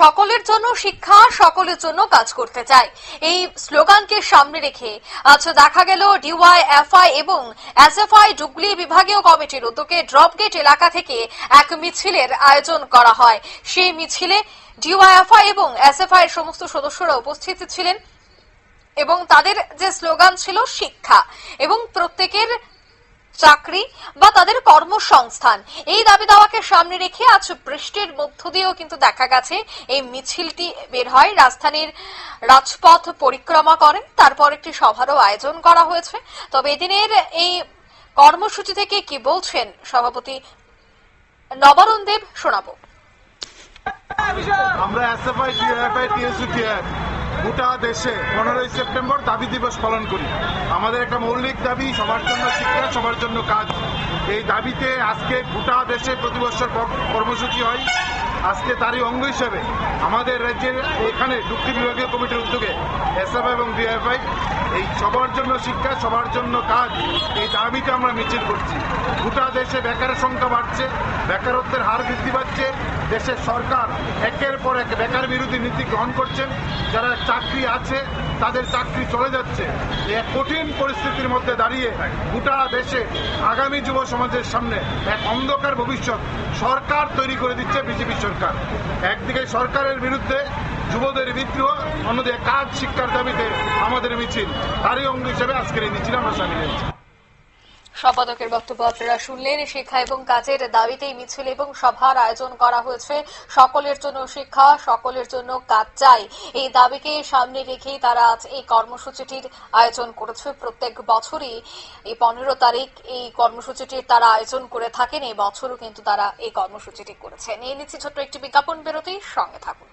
সকলের জন্য শিক্ষা, সকলের জন্য কাজ করতে চাই। এই স্লোগানকে সামনে রেখে আজ দেখা গেল ডিওয়াই এফআই এবং এসএফআই ডুগলি বিভাগীয় কমিটির উদ্যোগে ড্রপগেট এলাকা থেকে এক মিছিলের আয়োজন করা হয়। সেই মিছিলে ডিওয়াইএফআই এবং এসএফআই এর সমস্ত সদস্যরা উপস্থিত ছিলেন এবং তাদের যে স্লোগান ছিল শিক্ষা এবং প্রত্যেকের চাকরি বা তাদের কর্মসংস্থান। এই দাবি দাওয়াকে সামনে রেখে আজ বৃষ্টির মধ্য দিয়েও কিন্তু দেখা গেছে, এই মিছিলটি বের হয়। রাজধানীর রাজপথ পরিক্রমা করেন, তারপর একটি সভারও আয়োজন করা হয়েছে। তবে এদিনের এই কর্মসূচি থেকে কি বলছেন সভাপতি নবারুণ দেব শোনাবো। আমরা এসএফআই টিএসইউটিএফ গোটা দেশে পনেরোই সেপ্টেম্বর দাবি দিবস পালন করি। আমাদের একটা মৌলিক দাবি, সবার জন্য শিক্ষা, সবার জন্য কাজ। এই দাবিতে আজকে গোটা দেশে প্রতি বছর কর্মসূচি হয়। আজকে তারই অঙ্গ হিসেবে আমাদের রাজ্যের এখানে দুঃখী বিভাগীয় কমিটির উদ্যোগে এসএফআই এবং ডিএফআই এই সবার জন্য শিক্ষা, সবার জন্য কাজ, এই দাবিতে আমরা মিছিল করছি। গোটা দেশে বেকারের সংখ্যা বাড়ছে, বেকারত্বের হার বৃদ্ধি পাচ্ছে। দেশের সরকার একের পর এক বেকার বিরোধী নীতি গ্রহণ করছেন। যারা চাকরি আছে, তাদের চাকরি চলে যাচ্ছে। এক কঠিন পরিস্থিতির মধ্যে দাঁড়িয়ে গোটা দেশে আগামী যুব সমাজের সামনে এক অন্ধকার ভবিষ্যৎ সরকার তৈরি করে দিচ্ছে বিজেপি সরকার। একদিকে সরকারের বিরুদ্ধে যুবদের বিদ্রোহ, অন্যদিকে কাজ, শিক্ষার দাবিতে আমাদের মিছিল। তারই অঙ্গ হিসেবে আজকের এই মিছিল আমরা সামিল হয়েছি। সম্পাদকের বক্তব্য আপনারা শুনলেন। শিক্ষা এবং কাজের দাবিতেই মিছিল এবং সভার আয়োজন করা হয়েছে। সকলের জন্য শিক্ষা, সকলের জন্য কাজ চাই। এই দাবিকে সামনে রেখেই তারা আজ এই কর্মসূচিটির আয়োজন করেছে। প্রত্যেক বছরই এই পনেরো তারিখ এই কর্মসূচিটির তারা আয়োজন করে থাকেন। এই বছরও কিন্তু তারা এই কর্মসূচিটি করেছেন। এই নিচ্ছি ছোট্ট একটি বিজ্ঞাপন বেরোতেই সঙ্গে থাকুন।